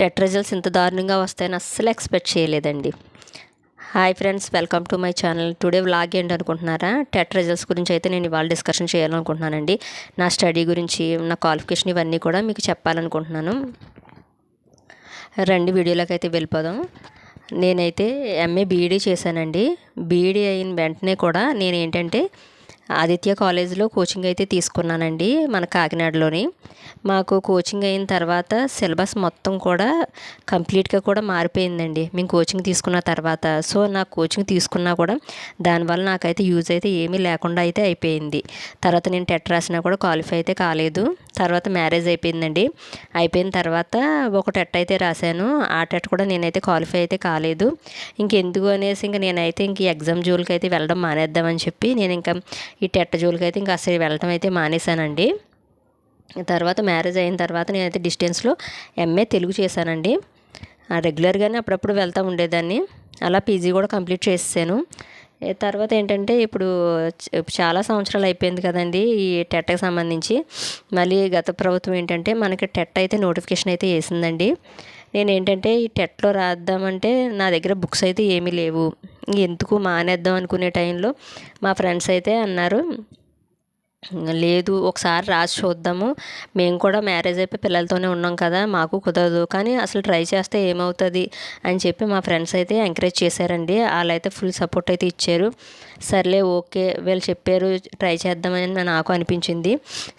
TET results ఇంత దారుణంగా వస్తాయని అస్సలు ఎక్స్పెక్ట్ చేయలేదండి. Hi friends welcome to my channel. Today vlog ఏంటి అనుకుంటున్నారా టెట్ రిజల్ట్స్ గురించి అయితే నేను ఇవాళ డిస్కషన్ చేయాలనుకుంటున్నానండి. నా స్టడీ గురించి నా క్వాలిఫికేషన్ ఇవన్నీ కూడా మీకు చెప్పాలనుకుంటున్నాను. రెండు వీడియోలోకి అయితే వెళ్ళిపోదాం. నేనైతే ఎంఏ బీఈడీ చేశానండి. బీఈడీ అయిన వెంటనే కూడా నేను ఏంటంటే ఆదిత్య కాలేజీలో కోచింగ్ అయితే తీసుకున్నానండి మన కాకినాడలోని. మాకు కోచింగ్ అయిన తర్వాత సిలబస్ మొత్తం కూడా కంప్లీట్గా కూడా మారిపోయిందండి. మేము కోచింగ్ తీసుకున్న తర్వాత. సో నాకు కోచింగ్ తీసుకున్నా కూడా దానివల్ల నాకైతే యూజ్ అయితే ఏమీ లేకుండా అయితే అయిపోయింది. తర్వాత నేను టెట్ రాసినా కూడా క్వాలిఫై అయితే కాలేదు. తర్వాత మ్యారేజ్ అయిపోయిందండి. అయిపోయిన తర్వాత ఒక టెట్ అయితే రాశాను. ఆ టెట్ కూడా నేనైతే క్వాలిఫై అయితే కాలేదు. ఇంకెందుకు అనేసి ఇంకా నేనైతే ఇంక ఎగ్జామ్ జోలికి అయితే వెళ్ళడం మానేద్దామని చెప్పి నేను ఇంకా ఈ టెట్ట జోలికి అయితే ఇంకా అసలు వెళ్ళటం అయితే మానేశానండి. తర్వాత మ్యారేజ్ అయిన తర్వాత నేనైతే డిస్టెన్స్లో ఎంఏ తెలుగు చేశానండి. రెగ్యులర్గానే అప్పుడప్పుడు వెళ్తూ ఉండేదాన్ని. అలా పీజీ కూడా కంప్లీట్ చేసాను తర్వాత ఏంటంటే ఇప్పుడు చాలా సంవత్సరాలు అయిపోయింది కదండి ఈ టెట్కి సంబంధించి. మళ్ళీ గత ప్రభుత్వం ఏంటంటే మనకి టెట్ అయితే నోటిఫికేషన్ అయితే వేసిందండి. నేను ఏంటంటే ఈ టెట్లో రాద్దామంటే నా దగ్గర బుక్స్ అయితే ఏమీ లేవు. ఎందుకు మానేద్దాం అనుకునే టైంలో మా ఫ్రెండ్స్ అయితే అన్నారు లేదు ఒకసారి రాసి చూద్దాము. మేము కూడా మ్యారేజ్ అయిపోయి పిల్లలతోనే ఉన్నాం కదా మాకు కుదరదు. కానీ అసలు ట్రై చేస్తే ఏమవుతుంది అని చెప్పి మా ఫ్రెండ్స్ అయితే ఎంకరేజ్ చేశారండి. వాళ్ళైతే ఫుల్ సపోర్ట్ అయితే ఇచ్చారు. సర్లే ఓకే వీళ్ళు చెప్పారు ట్రై చేద్దామని నాకు అనిపించింది.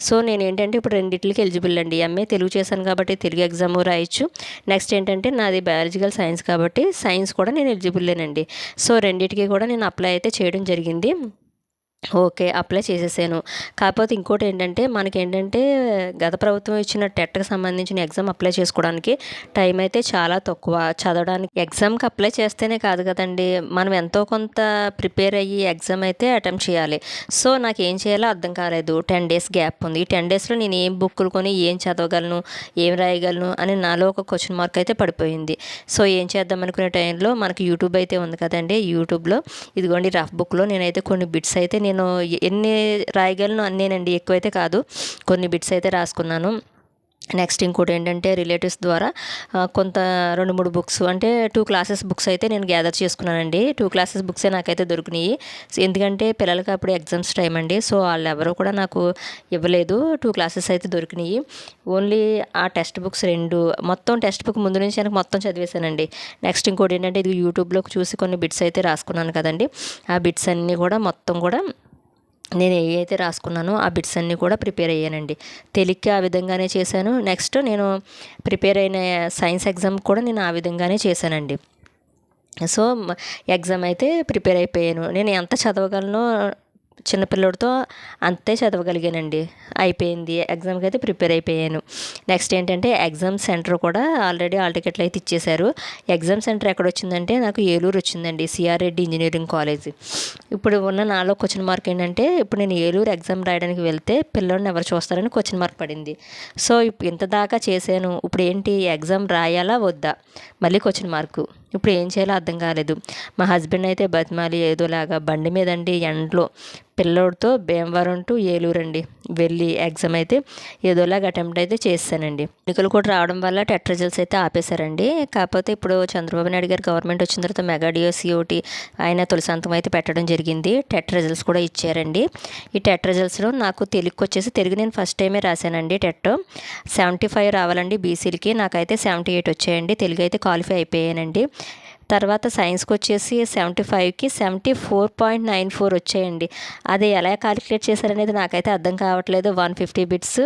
సో నేను ఏంటంటే ఇప్పుడు రెండింటికి ఎలిజిబుల్ అండి. ఎంఏ తెలుగు చేశాను కాబట్టి తెలుగు ఎగ్జామ్ రాయొచ్చు. నెక్స్ట్ ఏంటంటే నాది బయాలజికల్ సైన్స్ కాబట్టి సైన్స్ కూడా నేను ఎలిజిబుల్లేనండి సో రెండింటికి కూడా నేను అప్లై అయితే చేయడం జరిగింది. ఓకే అప్లై చేసేసాను. కాకపోతే ఇంకోటి ఏంటంటే మనకి ఏంటంటే గత ప్రభుత్వం ఇచ్చిన టెట్కి సంబంధించిన ఎగ్జామ్ అప్లై చేసుకోవడానికి టైం అయితే చాలా తక్కువ. చదవడానికి ఎగ్జామ్కి అప్లై చేస్తేనే కాదు కదండి మనం ఎంతో కొంత ప్రిపేర్ అయ్యి ఎగ్జామ్ అయితే అటెంప్ట్ చేయాలి. సో నాకు ఏం చేయాలో అర్థం కాలేదు. టెన్ డేస్ గ్యాప్ ఉంది. ఈ టెన్ డేస్లో నేను ఏం బుక్కులు కొని ఏం చదవగలను ఏం రాయగలను అని నాలో ఒక క్వశ్చన్ మార్క్ అయితే పడిపోయింది. సో ఏం చేద్దాం అనుకునే టైంలో మనకి యూట్యూబ్ అయితే ఉంది కదండి యూట్యూబ్లో. ఇదిగోండి రఫ్ బుక్లో నేనైతే కొన్ని బిట్స్ అయితే నేను నేను ఎన్ని రాయగలను అన్నేనండి ఎక్కువైతే కాదు. కొన్ని బిట్స్ అయితే రాసుకున్నాను. నెక్స్ట్ ఇంకోటి ఏంటంటే రిలేటివ్స్ ద్వారా కొంత రెండు మూడు బుక్స్ అంటే టూ క్లాసెస్ బుక్స్ అయితే నేను గ్యాదర్ చేసుకున్నానండి. టూ క్లాసెస్ బుక్సే నాకైతే దొరికినాయి. ఎందుకంటే పిల్లలకి అప్పుడు ఎగ్జామ్స్ టైం అండి. సో వాళ్ళు ఎవరు కూడా నాకు ఇవ్వలేదు. టూ క్లాసెస్ అయితే దొరికినాయి. ఓన్లీ ఆ టెక్స్ట్ బుక్స్ రెండు మొత్తం టెక్స్ట్ బుక్ ముందు నుంచి నాకు మొత్తం చదివేశానండి. నెక్స్ట్ ఇంకోటి ఏంటంటే ఇది యూట్యూబ్లో చూసి కొన్ని బిట్స్ అయితే రాసుకున్నాను కదండి. ఆ బిట్స్ అన్నీ కూడా మొత్తం కూడా నేను ఏ అయితే రాసుకున్నానో ఆ బిట్స్ అన్నీ కూడా ప్రిపేర్ అయ్యానండి. తెలుగుకి ఆ విధంగానే చేశాను. నెక్స్ట్ నేను ప్రిపేర్ అయిన సైన్స్ ఎగ్జామ్ కూడా నేను ఆ విధంగానే చేశానండి. సో ఎగ్జామ్ అయితే ప్రిపేర్ అయిపోయాను. నేను ఎంత చదవగలనో చిన్నపిల్లడితో అంతే చదవగలిగానండి. అయిపోయింది. ఎగ్జామ్కి అయితే ప్రిపేర్ అయిపోయాను. నెక్స్ట్ ఏంటంటే ఎగ్జామ్ సెంటర్ కూడా ఆల్రెడీ ఆల్ టికెట్లు అయితే ఇచ్చేశారు. ఎగ్జామ్ సెంటర్ ఎక్కడ వచ్చిందంటే నాకు ఏలూరు వచ్చిందండి సిఆర్ రెడ్డి ఇంజనీరింగ్ కాలేజ్. ఇప్పుడు ఉన్న నాలో క్వశ్చన్ మార్క్ ఏంటంటే ఇప్పుడు నేను ఏలూరు ఎగ్జామ్ రాయడానికి వెళ్తే పిల్లల్ని ఎవరు చూస్తారని క్వశ్చన్ మార్క్ పడింది. సో ఇంత దాకా చేశాను. ఇప్పుడు ఏంటి ఎగ్జామ్ రాయాలా వద్దా? మళ్ళీ క్వశ్చన్ మార్కు. ఇప్పుడు ఏం చేయాలో అర్థం కాలేదు. మా హస్బెండ్ అయితే బతిమాలి ఏదోలాగా బండి మీద అండి ఎండలో పిల్లోడితో భీమవరం టు ఏలూరు అండి. వెళ్ళి ఎగ్జామ్ అయితే ఏదోలాగా అటెంప్ట్ అయితే చేశానండి ఎన్నికలు కూడా రావడం వల్ల టెట్ రిజల్ట్స్ అయితే ఆపేశారండి. కాకపోతే ఇప్పుడు చంద్రబాబు నాయుడు గారు గవర్నమెంట్ వచ్చిన తర్వాత మెగా డిఓ సిఓటి ఆయన తొలిసంతం అయితే పెట్టడం జరిగింది. టెట్ రిజల్ట్స్ కూడా ఇచ్చారండి. ఈ టెట్ రిజల్ట్స్లో నాకు తెలుగుకి వచ్చేసి తెలుగు నేను ఫస్ట్ టైమే రాశానండి టెట్. సెవెంటీ ఫైవ్ రావాలండి బీసీలకి నాకైతే సెవెంటీ ఎయిట్ వచ్చాయండి. తెలుగు అయితే క్వాలిఫై అయిపోయానండి. తర్వాత సైన్స్కి వచ్చేసి సెవెంటీ ఫైవ్కి seventy four point nine four వచ్చాయండి. అది ఎలా క్యాలిక్యులేట్ చేశారనేది నాకైతే అర్థం కావట్లేదు. వన్ ఫిఫ్టీ బిట్స్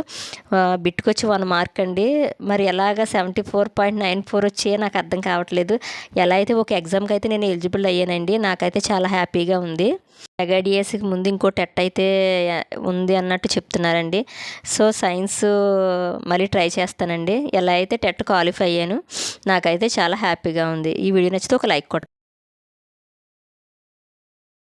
బిట్కి వచ్చి వన్ మార్క్ అండి మరి ఎలాగ seventy four point nine four వచ్చాయో నాకు అర్థం కావట్లేదు. ఎలా అయితే ఒక ఎగ్జామ్కి అయితే నేను ఎలిజిబుల్ అయ్యానండి నాకైతే చాలా హ్యాపీగా ఉంది. మెగాడిఎస్కి ముందు ఇంకో టెట్ అయితే ఉంది అన్నట్టు చెప్తున్నారండి. సో సైన్స్ మళ్ళీ ట్రై చేస్తానండి. ఎలా అయితే టెట్ క్వాలిఫై అయ్యాను నాకైతే చాలా హ్యాపీగా ఉంది. ఈ వీడియో నచ్చితే ఒక లైక్ కొట్టండి